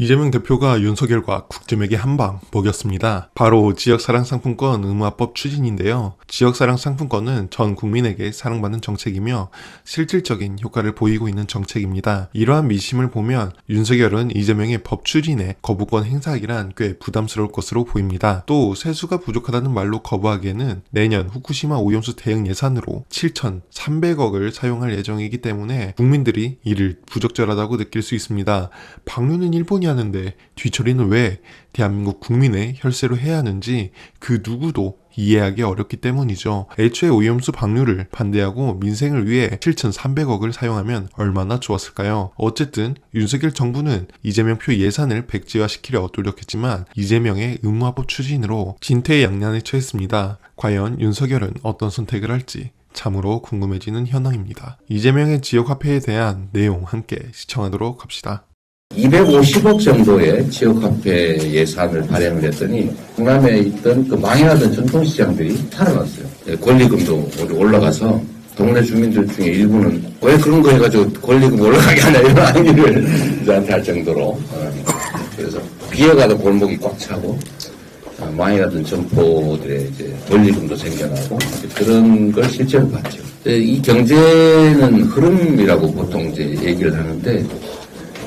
이재명 대표가 윤석열과 국제맥의 한방 먹였습니다. 바로 지역사랑 상품권 의무화법 추진인데요. 지역사랑 상품권은 전 국민에게 사랑받는 정책이며 실질적인 효과를 보이고 있는 정책입니다. 이러한 미심을 보면 윤석열은 이재명의 법 추진에 거부권 행사하기란 꽤 부담스러울 것으로 보입니다. 또 세수가 부족하다는 말로 거부하기에는 내년 후쿠시마 오염수 대응 예산으로 7,300억을 사용할 예정이기 때문에 국민들이 이를 부적절하다고 느낄 수 있습니다. 방류는 일본이 하는데 뒤처리는 왜 대한민국 국민의 혈세로 해야 하는지 그 누구도 이해하기 어렵기 때문이죠. 애초에 오염수 방류를 반대하고 민생을 위해 7,300억을 사용하면 얼마나 좋았을까요? 어쨌든 윤석열 정부는 이재명 표 예산을 백지화시키려 노력했지만 이재명의 의무화법 추진으로 진퇴양난에 처했습니다. 과연 윤석열은 어떤 선택을 할지 참으로 궁금해지는 현황입니다. 이재명의 지역화폐에 대한 내용 함께 시청하도록 합시다. 250억 정도의 지역화폐 예산을 발행을 했더니 강남에 있던 그 망해하던 전통시장들이 살아났어요. 예, 권리금도 올라가서 동네 주민들 중에 일부는 왜 그런 거 해가지고 권리금 올라가게 하냐 이런 항의를 저한테 할 정도로 어, 그래서 비어가던 골목이 꽉 차고 어, 망해가던 점포들의 이제 권리금도 생겨나고 그런 걸 실제로 봤죠. 예, 이 경제는 흐름이라고 보통 이제 얘기를 하는데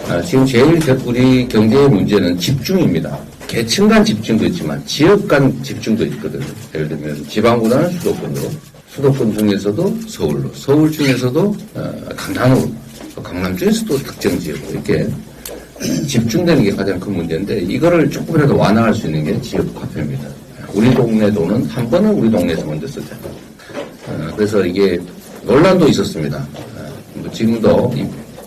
아, 지금 제일 겨- 우리 경제의 문제는 집중입니다. 계층 간 집중도 있지만 지역 간 집중도 있거든요. 예를 들면 지방보다는 수도권으로, 수도권 중에서도 서울로, 서울 중에서도 어, 강남으로, 또 강남 중에서도 특정 지역으로 이렇게 집중되는 게 가장 큰 문제인데 이거를 조금이라도 완화할 수 있는 게 지역 화폐입니다. 우리 동네 돈은 한 번은 우리 동네에서 먼저 쓰잖아요. 어, 그래서 이게 논란도 있었습니다. 어, 뭐 지금도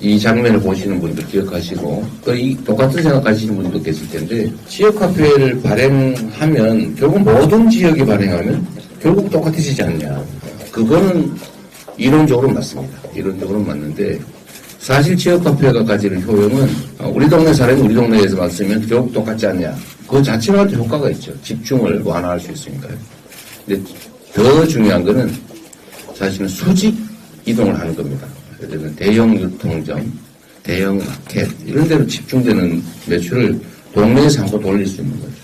이, 이 장면을 보시는 분들 기억하시고 또 이 똑같은 생각하시는 분도 계실 텐데 지역 화폐를 발행하면 결국 모든 지역이 발행하면 결국 똑같아지지 않냐. 그거는 이론적으로 맞습니다. 이론적으로 맞는데 사실 지역화폐가 가지는 효용은 어, 우리 동네 사람이 우리 동네에서만 쓰면 결국 똑같지 않냐. 그 자체로도 효과가 있죠. 집중을 완화할 수 있으니까요. 근데 더 중요한 거는 사실은 수직 이동을 하는 겁니다. 예를 들면 대형 유통점, 대형 마켓 이런 데로 집중되는 매출을 동네에서 한번 돌릴 수 있는 거죠.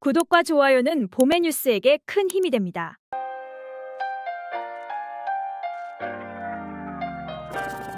구독과 좋아요는 봄의 뉴스에게 큰 힘이 됩니다.